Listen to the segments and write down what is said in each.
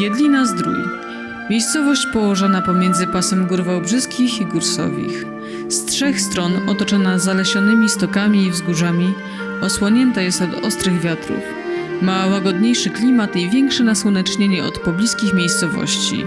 Jedlina Zdrój. Miejscowość położona pomiędzy pasem gór wałbrzyskich i gór sowich. Z trzech stron otoczona zalesionymi stokami i wzgórzami, osłonięta jest od ostrych wiatrów. Ma łagodniejszy klimat i większe nasłonecznienie od pobliskich miejscowości.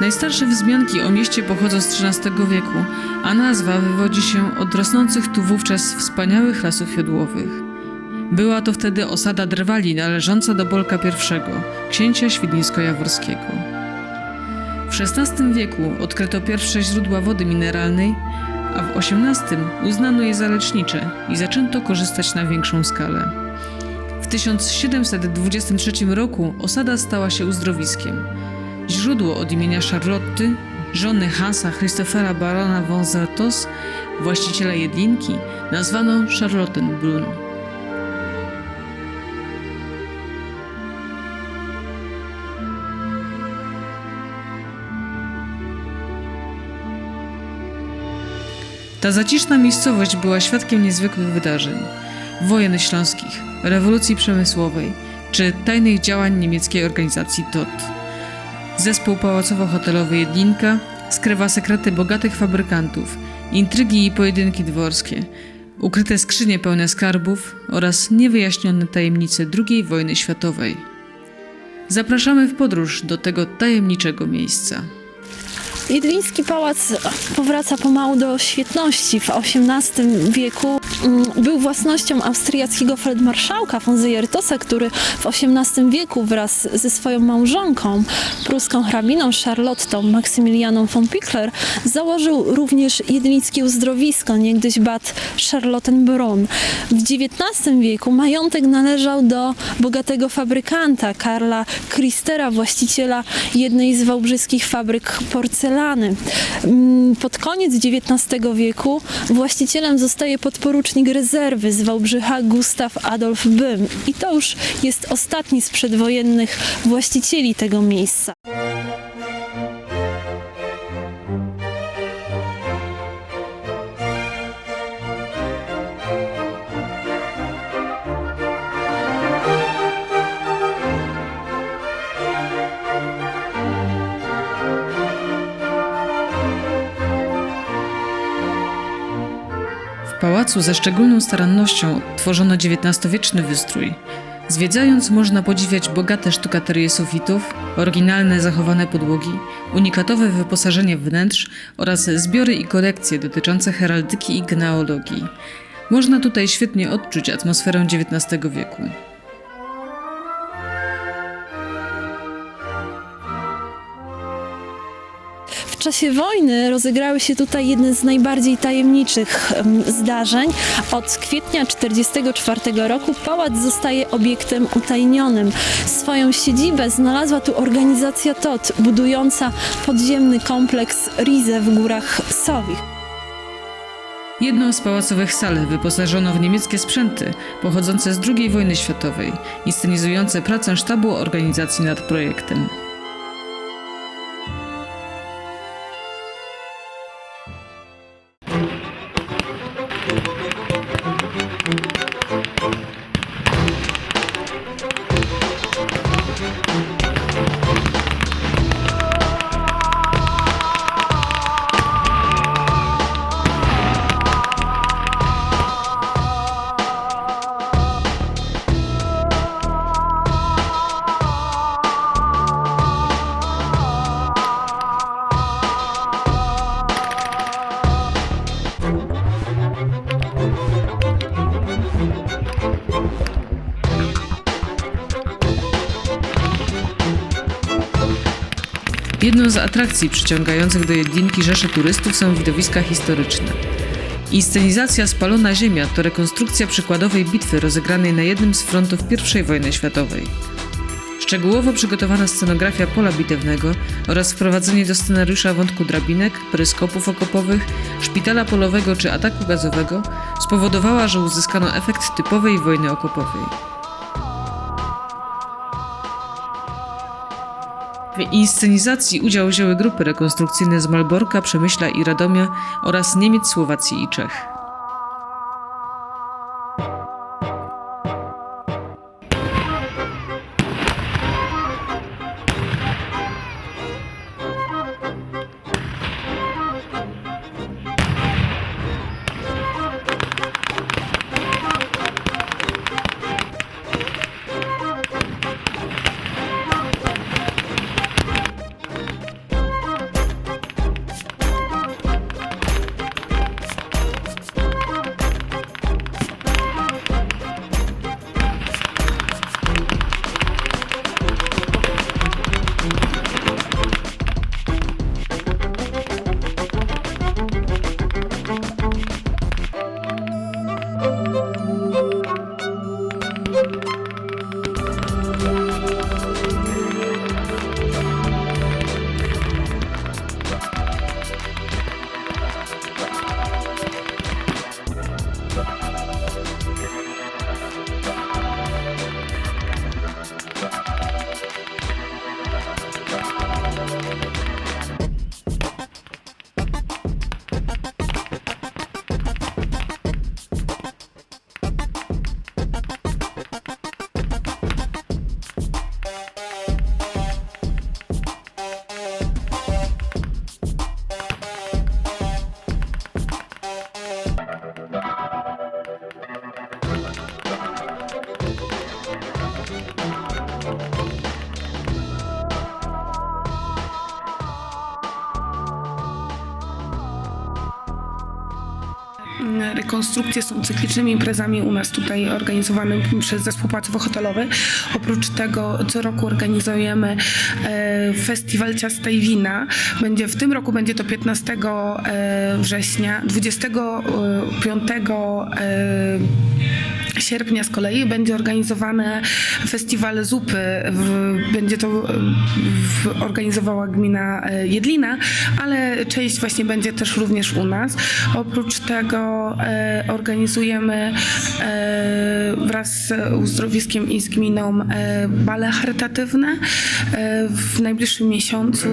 Najstarsze wzmianki o mieście pochodzą z XIII wieku, a nazwa wywodzi się od rosnących tu wówczas wspaniałych lasów jodłowych. Była to wtedy osada Drwali należąca do Bolka I, księcia świdnicko-jaworskiego. W XVI wieku odkryto pierwsze źródła wody mineralnej, a w XVIII uznano je za lecznicze i zaczęto korzystać na większą skalę. W 1723 roku osada stała się uzdrowiskiem. Źródło od imienia Charlotty, żony Hansa Christophera barona von Zartos, właściciela jedlinki, nazwano Charlottenbrunn. Ta zaciszna miejscowość była świadkiem niezwykłych wydarzeń. Wojen śląskich, rewolucji przemysłowej czy tajnych działań niemieckiej organizacji TOT. Zespół pałacowo-hotelowy Jedlinka skrywa sekrety bogatych fabrykantów, intrygi i pojedynki dworskie, ukryte skrzynie pełne skarbów oraz niewyjaśnione tajemnice II wojny światowej. Zapraszamy w podróż do tego tajemniczego miejsca. Jedliński pałac powraca pomału do świetności. W XVIII wieku mm, był własnością austriackiego feldmarszałka von Zejertosa, który w XVIII wieku wraz ze swoją małżonką, pruską hrabiną Charlottą Maksymilianą von Pichler, założył również jedlińskie uzdrowisko, niegdyś Bad Charlottenbrunn. W XIX wieku majątek należał do bogatego fabrykanta Karla Kristera, właściciela jednej z wałbrzyskich fabryk porcelany. Mm, Pod koniec XIX wieku właścicielem zostaje podporucznik rezerwy z Wałbrzycha Gustaw Adolf Bym. I to już jest ostatni z przedwojennych właścicieli tego miejsca. Pałacu ze szczególną starannością tworzono XIX-wieczny wystrój. Zwiedzając można podziwiać bogate sztukaterie sufitów, oryginalne zachowane podłogi, unikatowe wyposażenie wnętrz oraz zbiory i kolekcje dotyczące heraldyki i genealogii. Można tutaj świetnie odczuć atmosferę XIX wieku. Czasie wojny rozegrały się tutaj jedne z najbardziej tajemniczych em, zdarzeń. Od kwietnia 1944 roku pałac zostaje obiektem utajnionym. Swoją siedzibę znalazła tu organizacja TOT, budująca podziemny kompleks Rize w górach Sowich. Jedną z pałacowych sal wyposażono w niemieckie sprzęty pochodzące z II wojny światowej, inscenizujące pracę sztabu organizacji nad projektem. Thank you. Jedną z atrakcji przyciągających do jedynki rzeszy turystów są widowiska historyczne. Inscenizacja Spalona Ziemia to rekonstrukcja przykładowej bitwy rozegranej na jednym z frontów I wojny światowej. Szczegółowo przygotowana scenografia pola bitewnego oraz wprowadzenie do scenariusza wątku drabinek, peryskopów okopowych, szpitala polowego czy ataku gazowego spowodowała, że uzyskano efekt typowej wojny okopowej. W inscenizacji udział wzięły grupy rekonstrukcyjne z Malborka, Przemyśla i Radomia oraz Niemiec, Słowacji i Czech. Rekonstrukcje są cyklicznymi imprezami u nas tutaj organizowanymi przez Zespół Płacowo-Hotelowy. Oprócz tego co roku organizujemy e, Festiwal Ciasta i Wina. Będzie, w tym roku będzie to 15 e, września, 25 e, sierpnia z kolei będzie organizowany festiwal zupy. Będzie to organizowała gmina e, Jedlina, ale część właśnie będzie też również u nas. Oprócz tego e, organizujemy e, wraz z uzdrowiskiem i z gminą bale charytatywne. W najbliższym miesiącu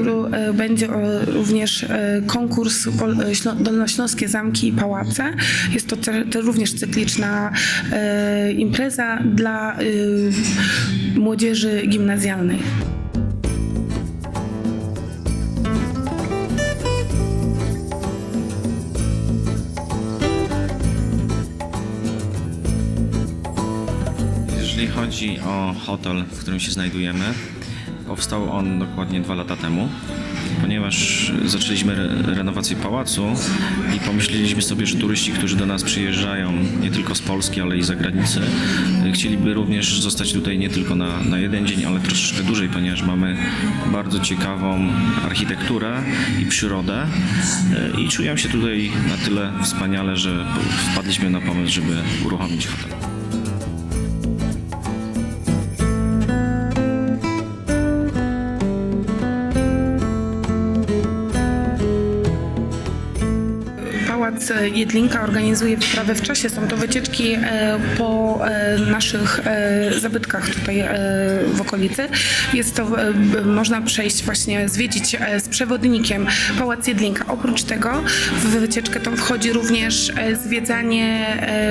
będzie również konkurs Dolnośląskie Zamki i Pałace. Jest to również cykliczna impreza dla e, młodzieży gimnazjalnej. Jeżeli chodzi o hotel, w którym się znajdujemy, powstał on dokładnie dwa lata temu, ponieważ zaczęliśmy re- renowację pałacu i pomyśleliśmy sobie, że turyści, którzy do nas przyjeżdżają nie tylko z Polski, ale i z zagranicy, chcieliby również zostać tutaj nie tylko na, na jeden dzień, ale troszeczkę dłużej, ponieważ mamy bardzo ciekawą architekturę i przyrodę y, i czuję się tutaj na tyle wspaniale, że wpadliśmy na pomysł, żeby uruchomić hotel. Jedlinka organizuje wyprawy w czasie. Są to wycieczki e, po e, naszych e, zabytkach tutaj w okolicy. Jest to, można przejść właśnie, zwiedzić z przewodnikiem Pałac Jedlinka. Oprócz tego w wycieczkę tą wchodzi również zwiedzanie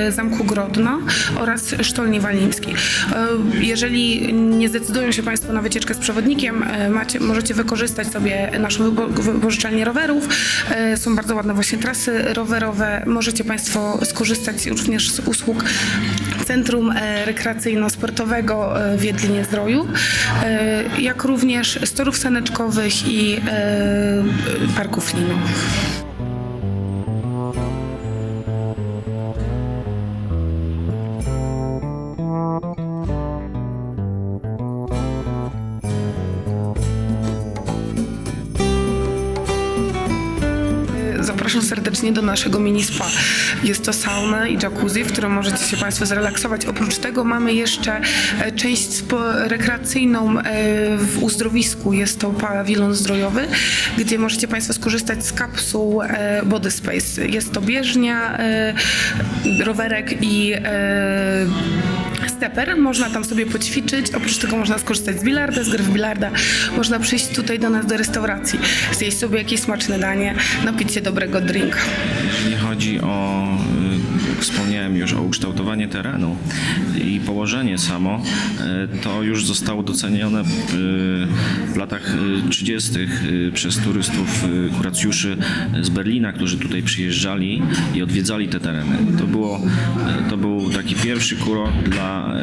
Zamku Grodno oraz Sztolni Walińskiej. Jeżeli nie zdecydują się Państwo na wycieczkę z przewodnikiem, macie, możecie wykorzystać sobie naszą wypo- wypożyczalnię rowerów. Są bardzo ładne właśnie trasy rowerowe. Możecie Państwo skorzystać również z usług Centrum e, Rekreacyjno-Sportowego e, w Jedlinie Zdroju, e, jak również z torów saneczkowych i parków linowych. Zapraszam serdecznie do naszego mini spa. Jest to sauna i jacuzzi, w którym możecie się Państwo zrelaksować. Oprócz tego mamy jeszcze e, część rekreacyjną e, w uzdrowisku. Jest to pawilon zdrojowy, gdzie możecie Państwo skorzystać z kapsuł e, Body Space. Jest to bieżnia, rowerek i steper. Można tam sobie poćwiczyć. Oprócz tego można skorzystać z bilarda, z gry w bilarda. Można przyjść tutaj do nas do restauracji, zjeść sobie jakieś smaczne danie, napić się dobrego drinka. Jeżeli chodzi o, y, wspomniałem już o ukształtowanie terenu i położenie samo, y, to już zostało docenione y, latach y, 30. y, przez turystów, y, kuracjuszy z Berlina, którzy tutaj przyjeżdżali i odwiedzali te tereny. To, było, y, to był taki pierwszy kurort dla,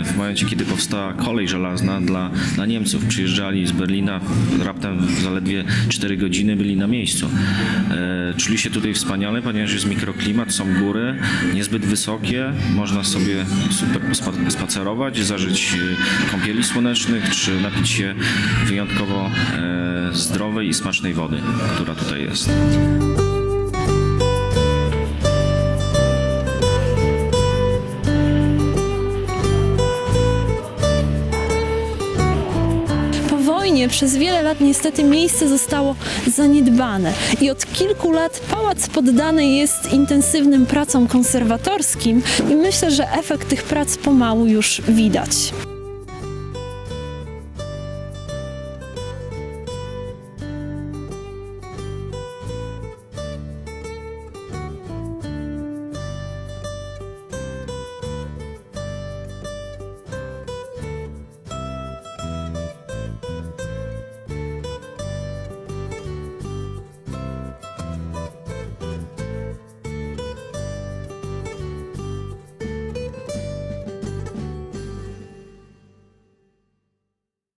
y, w momencie, kiedy powstała kolej żelazna dla, dla Niemców. Przyjeżdżali z Berlina, raptem zaledwie 4 godziny byli na miejscu. Czuli się tutaj wspaniale, ponieważ jest mikroklimat, są góry, niezbyt wysokie, można sobie super spa- spacerować, zażyć kąpieli słonecznych, czy napić się wyjątkowo e, zdrowej i smacznej wody, która tutaj jest. Przez wiele lat niestety miejsce zostało zaniedbane i od kilku lat pałac poddany jest intensywnym pracom konserwatorskim i myślę, że efekt tych prac pomału już widać.